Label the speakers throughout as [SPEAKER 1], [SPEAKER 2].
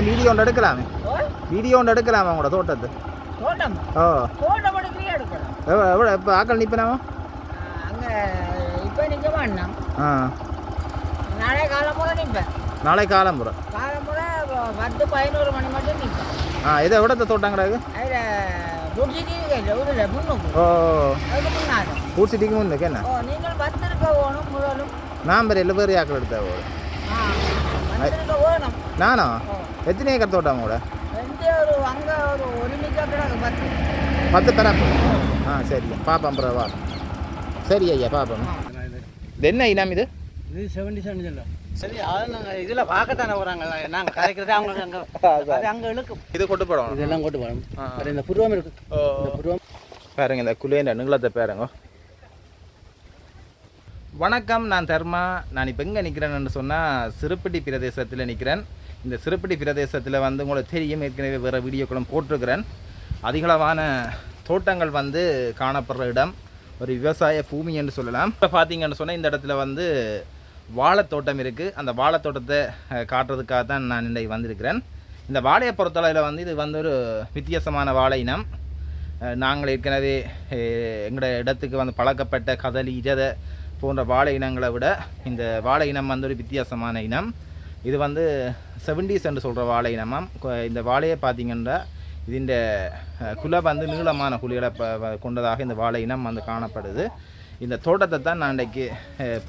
[SPEAKER 1] Video ஒன்று எடுக்கலாமே. Video ஒன்று எடுக்கலாமா உங்களோட தோட்டத்து. ஓ எவ்வளோ இப்போ ஆக்கள் நிற்பினாமா
[SPEAKER 2] இப்போ நிற்க வேண்டாம்
[SPEAKER 1] ஆ.
[SPEAKER 2] நாளை காலம் போல நிற்பேன்.
[SPEAKER 1] நாளை காலம்புறம்
[SPEAKER 2] காலம் போல பத்து பதினோரு மணி மட்டும் நிற்பேன்.
[SPEAKER 1] ஆ இதை எவ்வளோ தோட்டம்
[SPEAKER 2] இல்லை ஊரில் முன்னுக்கு
[SPEAKER 1] என்ன?
[SPEAKER 2] நீங்கள் வேணும் முதலும்
[SPEAKER 1] நான் பேர் பேர் ஆக்கள் எடுத்தா நானா? எத்தனை ஏக்கர் தோட்டம் கூட
[SPEAKER 2] பத்து.
[SPEAKER 1] பெறாப்பு ஆ சரி. பாப்போம் அப்புறம் வா. சரி ஐயா பாப்போம் இது என்ன இனம் இது?
[SPEAKER 3] இது செவன்டி செவன் சொல்லும் சரி அதை நாங்கள் இதில் பார்க்கத்தானே வராங்க நாங்கள் கரைக்கிறதே அவங்க அங்கே அது அங்கே இழுக்கும்.
[SPEAKER 1] இது கொண்டு போடும்
[SPEAKER 3] இதெல்லாம் கொண்டு போகணும்.
[SPEAKER 1] ஆ.
[SPEAKER 3] அப்புறம் இந்த புருவம் இருக்கு. இந்த புருவம்.
[SPEAKER 1] பாருங்க இந்த குளியண்ட நீளத்தை பாருங்க. வணக்கம் நான் தர்மா. நான் இப்போ எங்கே நிற்கிறேன்னு சொன்னால் சிறுப்பட்டி பிரதேசத்தில் நிற்கிறேன் இந்த சிறுப்பட்டி பிரதேசத்தில் வந்து உங்களுக்கு தெரியும் ஏற்கனவே வேறு வீடியோக்களும் போட்டிருக்கிறேன். அதிகளவான தோட்டங்கள் வந்து காணப்படுற இடம். ஒரு விவசாய பூமி என்று சொல்லலாம். இப்போ பார்த்தீங்கன்னு சொன்னால் இந்த இடத்துல வந்து வாழைத்தோட்டம் இருக்குது அந்த வாழைத்தோட்டத்தை காட்டுறதுக்காக தான் நான் இன்றைக்கு வந்திருக்கிறேன். இந்த வாழையை பொறுத்தளவில் வந்து இது வந்து ஒரு வித்தியாசமான வாழை இனம். நாங்கள் ஏற்கனவே எங்களோட இடத்துக்கு வந்து பழக்கப்பட்ட கதலி இரத போன்ற வாழை இனங்களை விட இந்த வாழை இனம் வந்து ஒரு வித்தியாசமான இனம். இது வந்து செவன்டிஸ் என்று சொல்கிற வாழை இனமாம் இந்த வாழையை பார்த்தீங்கன்னா இதுண்ட குலை வந்து நீளமான குழிகளை கொண்டதாக இந்த வாழை இனம் வந்து காணப்படுது. இந்த தோட்டத்தை தான் நான் இன்றைக்கு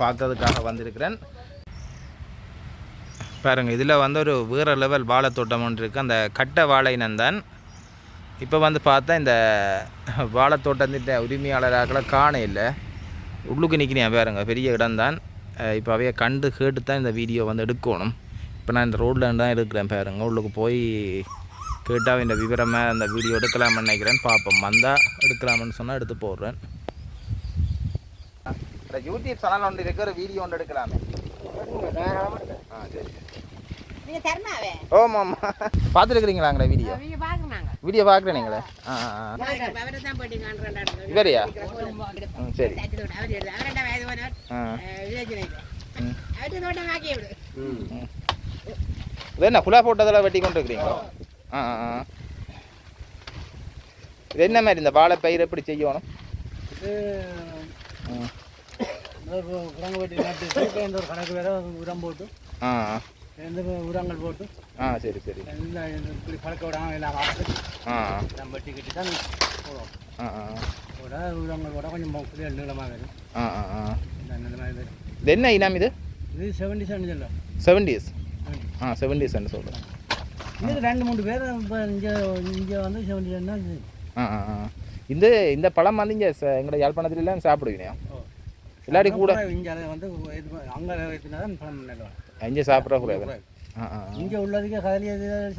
[SPEAKER 1] பார்க்கறதுக்காக வந்திருக்கிறேன். பாருங்கள் இதில் வந்து ஒரு வேறு லெவல் வாழை தோட்டம் ஒன்று இருக்குது அந்த கட்டை வாழை இனம்தான் இப்போ வந்து பார்த்தா இந்த வாழைத்தோட்டத்திட்ட உரிமையாளராக காண இல்லை. உள்ளுக்கு நிற்கிறேன் பாருங்க பெரிய இடம்தான் அஹ் இப்போ அவைய கண்டு கேட்டு தான் இந்த வீடியோ வந்து எடுக்கணும். இப்போ நான் இந்த ரோட்டில் தான் இருக்கிறேன் பாருங்க உள்ளுக்கு போய் கேட்டால் இந்த விவரமாக அந்த வீடியோ எடுக்கலாம்னு நினைக்கிறேன். பார்ப்போம் வந்தால் எடுக்கலாம்னு சொன்னால் எடுத்து போடுறேன். யூடியூப் சேனல் ஒன்று இருக்கிற வீடியோ ஒன்று எடுக்கலாமே. ஆ சரி.
[SPEAKER 2] நீங்கள் தர்மாவே?
[SPEAKER 1] ஓமாம்மா பார்த்துருக்குறீங்களாங்களே வீடியோ? வீடியோ பார்க்குறீங்களே ஆ ஆ இவரையா? ம் சரி. இது என்ன புலா போட்டதெல்லாம் வெட்டி கொண்டு இருக்கிறீங்களா ஆ ஆ. இது என்ன மாதிரி இந்த வாழை பயிர் எப்படி செய்யணும்?
[SPEAKER 3] குரங்கு வெட்டி நட்டு இந்த ஒரு கணக்கு வேற உரம் போட்டு
[SPEAKER 1] ஆ
[SPEAKER 3] எந்த உரங்கள் போட்டு
[SPEAKER 1] ஆ சரி சரி.
[SPEAKER 3] எல்லாம் இப்படி பழக்க விடாமல் எல்லாம் வாக்கு
[SPEAKER 1] ஆ.
[SPEAKER 3] எல்லாம் வெட்டி கட்டி தான் போடுவோம்
[SPEAKER 1] ஆ ஆ.
[SPEAKER 3] போட உரங்கள் போட கொஞ்சம் புளியல் நீளமாக வரும்
[SPEAKER 1] ஆ ஆ ஆ.
[SPEAKER 3] இந்த இந்த மாதிரி வரும்
[SPEAKER 1] இது என்ன இனம் இது?
[SPEAKER 3] இது செவன்டி செவன் சொல்லும்
[SPEAKER 1] செவன்டீஸ் ஆ செவன்டீஸ்ன்னு சொல்கிறேன்
[SPEAKER 3] இது ரெண்டு மூணு பேர் இப்போ இங்கே இங்கே வந்து செவன்டி செவன் தான்
[SPEAKER 1] ஆ ஆ இந்த இந்த பழம் வந்து இங்கே எங்களோட யாழ்ப்பாணத்துலலாம் சாப்பிடுவீங்க
[SPEAKER 3] ஓ.
[SPEAKER 1] இல்லாட்டி கூட
[SPEAKER 3] இங்கே வந்து அங்கே நிலவரம்
[SPEAKER 1] இங்கே சாப்பிட்ற கூடாது.
[SPEAKER 3] இங்கே உள்ளதுக்கு கதலி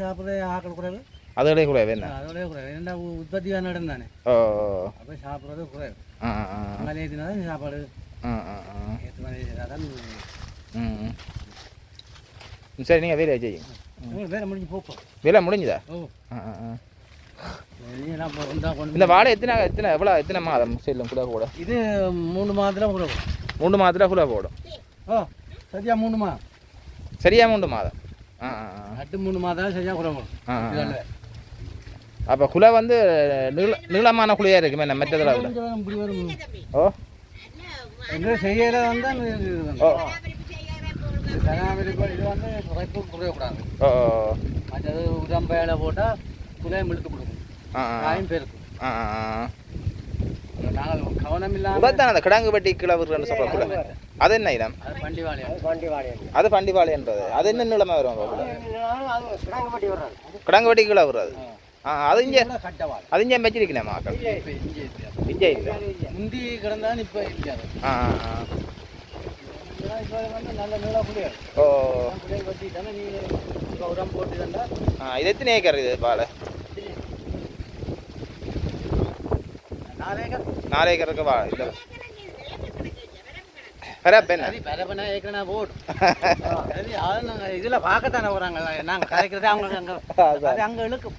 [SPEAKER 3] சாப்பிட்ற ஆக்கள்
[SPEAKER 1] அதோடய கூடாது என்ன
[SPEAKER 3] அதோடய குறைவு ஏன்னா உற்பத்தியான இடம் தானே
[SPEAKER 1] ஓ
[SPEAKER 3] அப்போ சாப்பிட்றது குறைவு ஏற்றினா தான் சாப்பாடு ஏற்ற செய்தால் தான்
[SPEAKER 1] ம். சரி நீங்கள் வேலையை செய்யுங்க
[SPEAKER 3] வேலை முடிஞ்சு போப்போம்
[SPEAKER 1] வேலை முடிஞ்சுதா
[SPEAKER 3] ஓ
[SPEAKER 1] இந்த வாழை எத்தனை எத்தனை எவ்வளோ எத்தனை மாதம் செல்லும் கூட கூட
[SPEAKER 3] இது மூணு மாதத்தில் குறைவு
[SPEAKER 1] மூணு மாதத்தில் குலை போடும்
[SPEAKER 3] ஓ சரியா மூணு மா
[SPEAKER 1] சரியா மூணு மாதம் ஆ ஆ.
[SPEAKER 3] நட்டு மூணு மாதம் சரியாக
[SPEAKER 1] ஆ.
[SPEAKER 3] இதில்
[SPEAKER 1] அப்போ குலை வந்து நீள நீளமான குழியாக இருக்குமே நம்ம மற்றதில் ஓ.
[SPEAKER 3] எங்கே செய்யல வந்தால்
[SPEAKER 1] ஓ.
[SPEAKER 3] இது வந்து குறைப்பு குறையக்கூடாது.
[SPEAKER 1] ஓ.
[SPEAKER 3] மற்றது உடம்பையில போட்டால் குலையம் இழுத்து கொடுக்கும்.
[SPEAKER 1] ஆ ஆ
[SPEAKER 3] காயும் பெருக்கும். நாங்கள் கவனம் இல்லாமல்
[SPEAKER 1] அந்த கிடாங்கு சொல்கிற குலை. அது என்ன இனம்
[SPEAKER 3] அது பண்டி வாழை பண்டி வாழை
[SPEAKER 1] அது என்ன நீளமாக வரும்
[SPEAKER 3] கிடாங்க பட்டி வர்றாரு
[SPEAKER 1] கிடாங்கு வெட்டி கிளவுறது ஆ. அது இங்கே
[SPEAKER 3] கட்ட வாழை
[SPEAKER 1] அது இங்கே வச்சிருக்கேன் மக்கள்?
[SPEAKER 3] இப்போ இங்கே இருக்கு.
[SPEAKER 1] இங்கே இல்லை.
[SPEAKER 3] முந்தி கிடந்தான் இப்போ இருக்காது
[SPEAKER 1] ஆ ஆ ஆ.
[SPEAKER 3] இப்போ வந்து நல்ல நீளா புளியல்
[SPEAKER 1] ஓ.
[SPEAKER 3] புளியல் வச்சுட்டானே நீ இப்போ உரம் போட்டு தந்தா
[SPEAKER 1] ஆ இது எத்தனை ஏக்கர் இது வாழை
[SPEAKER 3] நாலு ஏக்கர்.
[SPEAKER 1] நாலு ஏக்கருக்கு வாழை இல்லை. பரப்ப என்ன?
[SPEAKER 3] சரி பரப்பனா ஏக்கரனா போடும் சரி அதை நாங்கள் இதில் பார்க்கத்தானே வராங்க நாங்கள் கரைக்கிறதே அவங்க அங்கே அது அங்கே இழுக்கும்.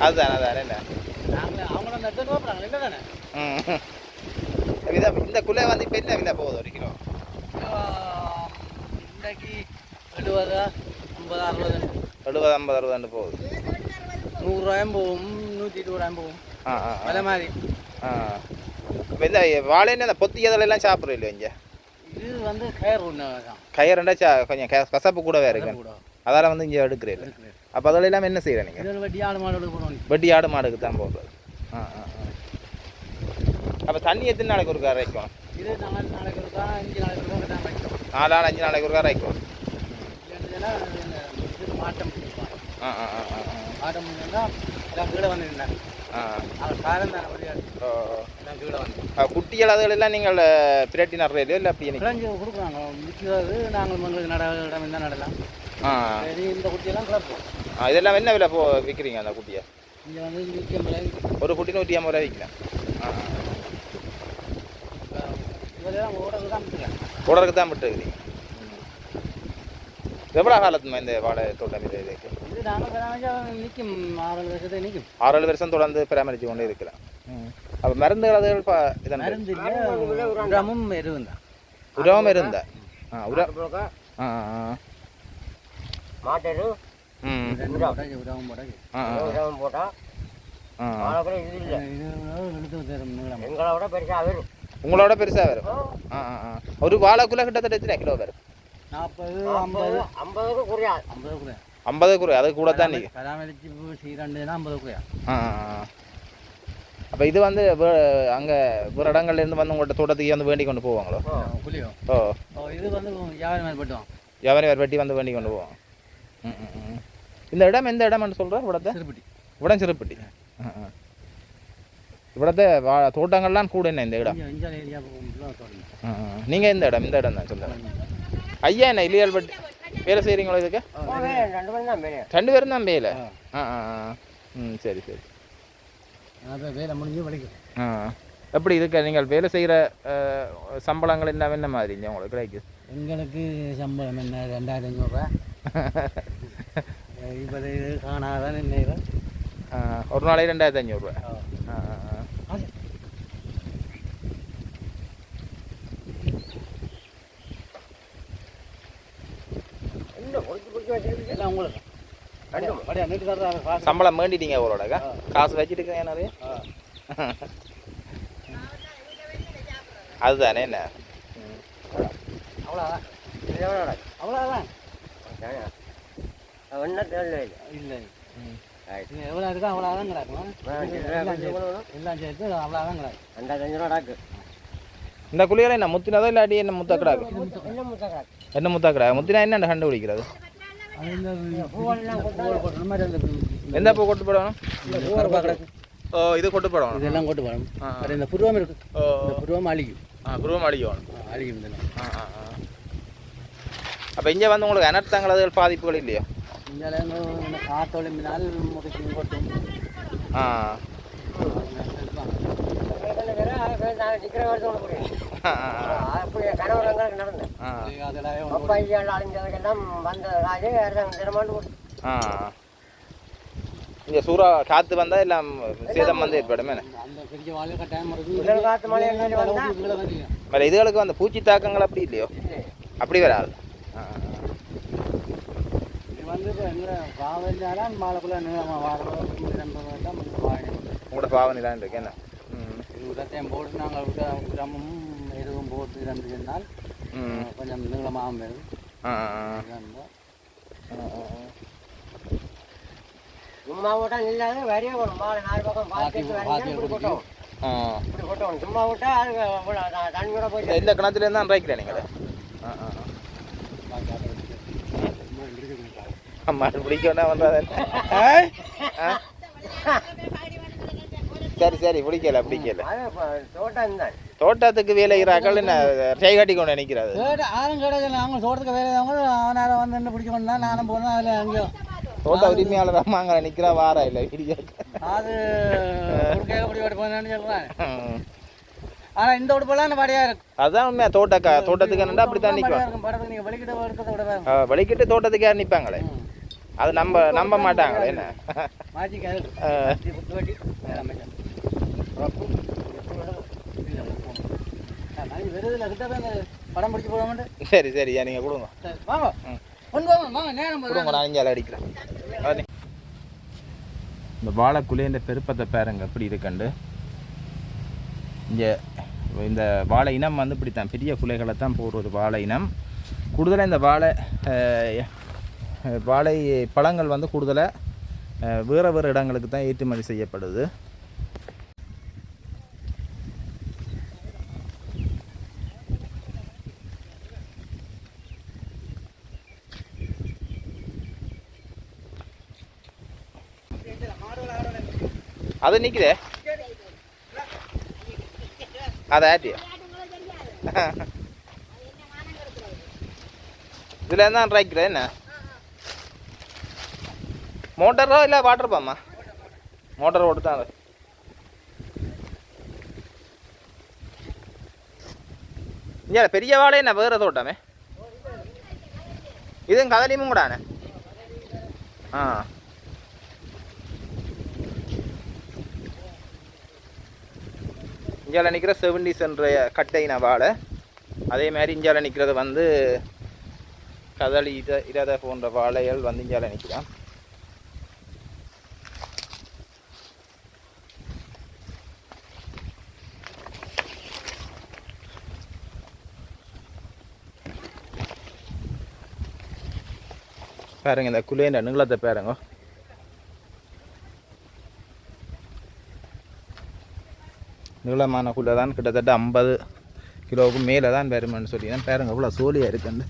[SPEAKER 1] அதுதான் அதான் என்ன விதை இந்த குலை வந்து இப்போ என்ன விலை போகுது ஒரு கிலோ.
[SPEAKER 3] இன்றைக்கு எழுபது ஐம்பது அறுபது.
[SPEAKER 1] எழுபது ஐம்பது அறுபது போகுது.
[SPEAKER 3] நூறுரூவாயும் போகும் நூற்றி இருபது போகும்.
[SPEAKER 1] ஆ ஆ.
[SPEAKER 3] அதே மாதிரி
[SPEAKER 1] ஆ. இப்போ இந்த வாழைன்னு அந்த பொத்தி எல்லாம் சாப்பிட்றோம் இல்லையா இங்கே?
[SPEAKER 3] இது வந்து கயர் ஒன்று தான்
[SPEAKER 1] கயிறுண்டா சா கொஞ்சம் கசப்பு கூடவே இருக்கு.
[SPEAKER 3] கூட
[SPEAKER 1] அதால் வந்து இங்கே எடுக்கிறீங்க அப்போ அதில் எல்லாம் என்ன செய்கிறேன் நீங்கள்
[SPEAKER 3] வெட்டி ஆடு மாடு போகிறோம்
[SPEAKER 1] வெட்டி ஆடு மாடுக்கு தான் போடுறது. ஆ ஆ அப்போ தண்ணி எத்தனை நாளைக்கு ஒருக்கா இறைக்கணும்
[SPEAKER 3] இது நாலு நாளைக்கு இருக்கா அஞ்சு நாளைக்கு வைக்கிறோம்
[SPEAKER 1] நாலு நாள் அஞ்சு நாளைக்கு ஒருக்கா
[SPEAKER 3] இது மாட்டம்
[SPEAKER 1] ஆ ஆ ஆ ஆ
[SPEAKER 3] மாட்டம் முடிஞ்சா எல்லாம் கீழே வந்து நின்றாங்க
[SPEAKER 1] ஆ
[SPEAKER 3] அவர் காரம் தான் கீழே வந்து
[SPEAKER 1] ஆ, குட்டிகள் அதுகளெல்லாம் நீங்கள் பிரட்டி நடுறீங்களோ இல்லை அப்படி
[SPEAKER 3] கொடுக்குறாங்க. விற்கிறது நாங்கள் உங்களுக்கு நட இடம் இருந்தால் நடலாம்.
[SPEAKER 1] ஆ.
[SPEAKER 3] இந்த குட்டியெல்லாம் கிளப்போம்
[SPEAKER 1] ஆ இதெல்லாம் என்ன விலை போ விற்கிறீங்க அந்த குட்டியை?
[SPEAKER 3] இங்கே வந்து நூற்றி ஐம்பது
[SPEAKER 1] ஒரு குட்டி நூற்றி ஐம்பது ரூபா விற்கிறேன்
[SPEAKER 3] ஓடக்கு தான்
[SPEAKER 1] தான் விட்டுருக்கிறீங்க. எவ்வளோ காலத்துமா இந்த வாழை தோட்டம் இது இதுக்கு? பா இதன்
[SPEAKER 3] மருந்து இல்லை உரமும் எருவும் தான்.
[SPEAKER 1] உரம் இருந்தா ஆ உரம். ஆ ஆ
[SPEAKER 4] மாட்டரு உரம் போட்டா எங்களை விட பெருசா வரும்.
[SPEAKER 1] உங்களோட பெருசாக வரும்? ஆ. ஆ ஆ ஒரு வாழைக்குள்ள கிட்டத்தட்ட எத்தனை கிலோ வரும்?
[SPEAKER 3] நாற்பது ஐம்பது.
[SPEAKER 4] ஐம்பதுக்கு குறையாது.
[SPEAKER 3] ஐம்பது கூட
[SPEAKER 1] ஐம்பது குறை அது கூட தான் ஆ அப்போ இது வந்து அங்கே ஒரு இடங்கள்லேருந்து வந்து உங்கள்கிட்ட தோட்டத்துக்கு வந்து வேண்டி கொண்டு போவாங்களோ ஓ
[SPEAKER 3] இது வந்து வியாபாரி
[SPEAKER 1] மேற்பட்டுவோம் வியாபாரி மேற்பட்டி வந்து வேண்டி கொண்டு போவோம் ம் இந்த இடம் எந்த இடம்னு
[SPEAKER 3] சொல்கிறேன்
[SPEAKER 1] இவ்வளோத்த சிறுப்பட்டி இவ்வளோ சிறுப்பட்டி இவ்வளோத்த வா தோட்டங்கள்லாம் கூட என்ன இந்த இடம் நீங்கள் இந்த இடம் இந்த இடம் தான் சொல்லுங்கள் ஐயா என்ன இலியல்பட்டி வேலை செய்கிறீங்களோ இதுக்கு?
[SPEAKER 4] ரெண்டு மணி தான் மேலே
[SPEAKER 1] ரெண்டு பேரும் தான் வேலை? ஆ. ஆ ம் சரி சரி.
[SPEAKER 3] வேலை முடிஞ்சு வலிக்கும்
[SPEAKER 1] ஆ. எப்படி இதுக்கு நீங்கள் வேலை செய்கிற சம்பளங்கள் எல்லாம் என்ன மாதிரிங்க உங்களுக்கு கிடைக்குது.
[SPEAKER 3] எங்களுக்கு சம்பளம் என்ன? ரெண்டாயிரத்தி அஞ்சூறுரூவா இப்போ காணாதான் என்ன
[SPEAKER 1] ஒரு நாளைக்கு ரெண்டாயிரத்தி ஆ ஆ.
[SPEAKER 4] பொறுத்து வச்சிருக்கு
[SPEAKER 3] எல்லாம் உங்களுக்கு அப்படியா அப்படியா நெட்டு தர்றாரு காசு.
[SPEAKER 1] சம்பளம் வேண்டிட்டீங்க அவரோட காசு வச்சுட்டு நிறைய அதுதானே என்ன.
[SPEAKER 3] அவ்வளோதான் அவ்வளோதான்
[SPEAKER 4] ஒன்றும் தேவையில்லை.
[SPEAKER 3] இல்லை. எவ்வளோ இருக்கோ அவ்வளோதான் கிடக்கும் எல்லாம் சேர்த்து அவ்வளோதான் கிடக்கும்
[SPEAKER 4] ரெண்டாயிரத்தி அஞ்சு ரூபா டாக்கு
[SPEAKER 1] இந்த குளியலை என்ன முத்தினதோ இல்லாட்டி என்ன முத்தா கிடாக்கு
[SPEAKER 4] என்ன முத்தா
[SPEAKER 1] கிடாக்கு முத்தினா என்ன கண்டுபிடிக்கிறது எந்த பூ கொட்டு போடணும் ஓ இது கொட்டு போடணும்
[SPEAKER 3] இதெல்லாம் கொட்டு. அது இந்த புருவம் இருக்கு
[SPEAKER 1] ஓ
[SPEAKER 3] இந்த புருவம் அழிக்கும்
[SPEAKER 1] ஆ குருவம் அடிக்கணும்
[SPEAKER 3] ஆ, அழிக்கும் இதெல்லாம்
[SPEAKER 1] அப்போ இங்கே வந்து உங்களுக்கு அனர்த்தங்கள் அதுகள் பாதிப்புகள் இல்லையோ
[SPEAKER 3] இந்த காத்தொழிம்பினால் முறைக்கு கொட்டும்
[SPEAKER 1] ஆ
[SPEAKER 4] நான் நிற்கிற வருஷம் போகிறேன்
[SPEAKER 1] ஆ, ஆ, ஆ.
[SPEAKER 4] அப்படி கணவர் எங்களுக்கு நடந்தேன் அப்பா ஐயா அழிஞ்சதுக்கெல்லாம் வந்த ராஜே தினமாண்டு கொடுத்து
[SPEAKER 1] ஆ. இங்கே சூறா காற்று வந்தால் எல்லாம் சேதம் வந்து ஏற்படும்.
[SPEAKER 3] அந்த
[SPEAKER 4] காத்து வந்தா?
[SPEAKER 1] வேறு இதுகளுக்கு வந்து பூச்சி தாக்கங்கள் அப்படி இல்லையோ? அப்படி வராது.
[SPEAKER 3] வந்து
[SPEAKER 1] உங்களோட பாவனை தான் இருக்கு என்ன? ம்.
[SPEAKER 3] இது உரத்தையும் போட்டு நாங்கள் உரமும் எதுவும் போட்டு இருந்துச்சுன்னால்
[SPEAKER 1] ம்.
[SPEAKER 3] கொஞ்சம் நீளமாகவும் வரும். இருந்தா.
[SPEAKER 4] சும்மா விட்டா இல்லாத வரையே வரும் மாலை நாலு பக்கம்
[SPEAKER 3] பாத்தி
[SPEAKER 4] பார்த்து
[SPEAKER 3] பாத்தி
[SPEAKER 4] இப்படி இப்படி கொட்டவும் சும்மா விட்டா அது தண்ணி கூட போய்
[SPEAKER 1] இந்த- கிணத்துலேருந்து தான் ரைக்கிறேன் நீங்கள் ஆ ஆ.
[SPEAKER 3] பாத்தி
[SPEAKER 1] சரி சரி பிடிக்கல பிடிக்கல.
[SPEAKER 4] தோட்டம் தான்.
[SPEAKER 1] தோட்டத்துக்கு வேலை இறாக்கள் என்ன? கை கட்டி கொண்டு
[SPEAKER 3] கேட்டு ஆளும் கிடையாது. அவங்க தோட்டத்துக்கு வேலை அவங்க அவனால வந்து என்ன பிடிக்க கொண்டா நானும் போனேன் அதில் அங்கேயோ
[SPEAKER 1] தோட்ட உரிமையாளர் அம்மா அங்கே நிற்கிறா வாரா இல்லை வீடியோ.
[SPEAKER 3] அது சொல்கிறேன் ஆனால் இந்த உடுப்பெல்லாம் படியாக இருக்கும்
[SPEAKER 1] அதான் உண்மையா தோட்டக்கா தோட்டத்துக்கு என்னண்டா அப்படி தான் நிற்கும்
[SPEAKER 3] வெளிக்கிட்ட
[SPEAKER 1] தோட்டத்துக்கு யார் நிற்பாங்களே அது நம்ப நம்ப மாட்டாங்களே என்ன
[SPEAKER 3] மாற்றிக்க அது
[SPEAKER 1] ஆ,
[SPEAKER 3] குத்து வெட்டி அமைச்சர் வெறுதில் கிட்ட போய் அந்த படம் பிடிச்சி போட மாட்டேன்.
[SPEAKER 1] சரி சரி நீங்கள் கொடுங்க.
[SPEAKER 3] வாங்க.
[SPEAKER 1] கொடுங்க நான் இங்கே அடிக்கிறேன். இந்த வாழைக்குள்ளே பெருப்பத்தை பாருங்க எப்படி இருக்குண்டு இங்கே இந்த வாழை இனம் வந்து இப்படித்தான் பெரிய குலைகளை தான் போடுறது வாழை இனம். கூடுதலாக இந்த வாழை வாழை பழங்கள் வந்து கூடுதலாக வேறு வேறு இடங்களுக்கு தான் ஏற்றுமதி செய்யப்படுது. அது நிற்குதே அதை ஆட்டியா இதில் என்ன ரைக்கிற என்ன? மோட்டரோ இல்லை வாட்டர் பாமா மோட்டர் ஓட்டுதான் அது? இங்கே பெரிய வாழை என்ன வேறு தோட்டமே இதுவும் கதலியும் கூடாண்ணே ஆ. இந்தியாவில் நிற்கிற செவன்டிஸ் என்ற கட்டையின வாழை. அதே மாதிரி இந்தியாவில் நிற்கிறது வந்து கதளி இத இரத போன்ற வாழைகள் வந்து இந்தியாவில் நிற்கிறான் பாருங்க இந்த குலேண்ட நீளத்தை பாருங்க. நீளமான குள்ளே தான் கிட்டத்தட்ட ஐம்பது கிலோவுக்கு மேலே தான் வருமானு சொல்லி தான் பேருங்க அவ்வளோ சோழியாக இருக்குன்னு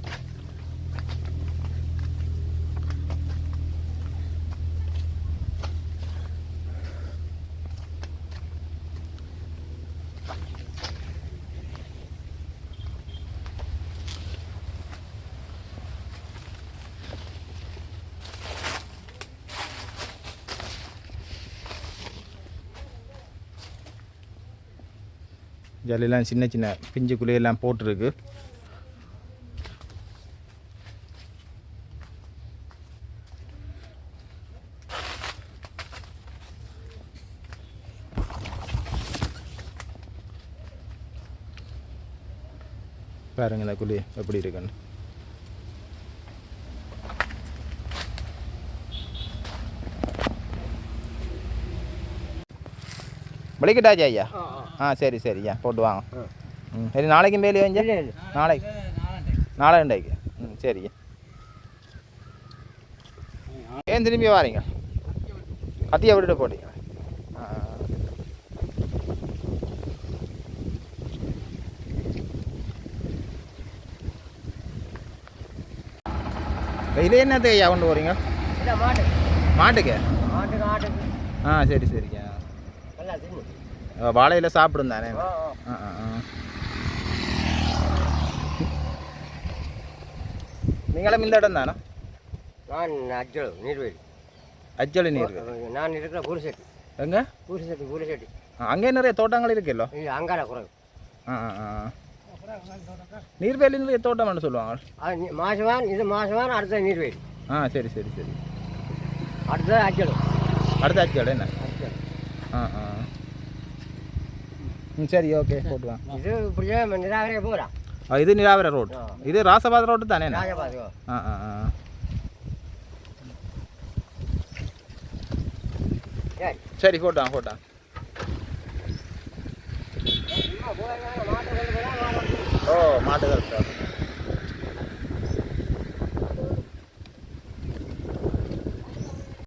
[SPEAKER 1] ஜல்லெல்லாம் சின்ன சின்ன பிஞ்சு குலையெல்லாம் போட்டிருக்கு. பாருங்க இந்த குழி எப்படி இருக்குன்னு. விளைக்கிட்டாச்சா ஐயா? ஆ சரி சரி. ஐயா போட்டு வாங்க. ம் சரி நாளைக்கும் மேலே வந்து நாளைக்கு. நாளை உண்டாய்க்கு ம் சரி. ஏன் திரும்பி வாரீங்க? கத்தியை விட்டுட்டு போட்டீங்க. ஆ இதில் என்னது ஐயா கொண்டு போகிறீங்க மாட்டுக்கு.
[SPEAKER 4] மாட்டுக்கு?
[SPEAKER 1] ஆ சரி சரிங்க வாழையில் சாப்பிடும் தானே?
[SPEAKER 4] ஆ,
[SPEAKER 1] ஆ. நீங்களும் இந்த இடம் தானே?
[SPEAKER 4] நான் அஜ்ஜல் நீர்வேலி.
[SPEAKER 1] அச்சலி நீர்
[SPEAKER 4] நான் இருக்கிற பூரிசெட்டி.
[SPEAKER 1] எங்க?
[SPEAKER 4] பூரிசெட்டி பூரிசெட்டி.
[SPEAKER 1] அங்கே நிறைய தோட்டங்கள் இருக்குல்ல?
[SPEAKER 4] இது அங்கார குறை
[SPEAKER 1] ஆ ஆ நீர்வேலி நிறைய தோட்டம்னு சொல்லுவாங்க.
[SPEAKER 4] மாசவான் இது மாசவான் அடுத்த நீர்வேலி.
[SPEAKER 1] ஆ சரி சரி சரி.
[SPEAKER 4] அடுத்தது அஜ்ஜல்.
[SPEAKER 1] அடுத்த அச்சல் என்ன?
[SPEAKER 4] அஜ்ஜல்.
[SPEAKER 1] ஆ ஆ. ம் சரி ஓகே போட்டுவான்
[SPEAKER 4] இது இப்படியே நிராகரியே போகிறான்
[SPEAKER 1] இது நிராவர ரோடு. இது ராசபாத ரோடு தானே ஆ ஆ ஆ.
[SPEAKER 4] சரி.
[SPEAKER 1] போட்டான் போட்டான் ஓ மாட்டுகள்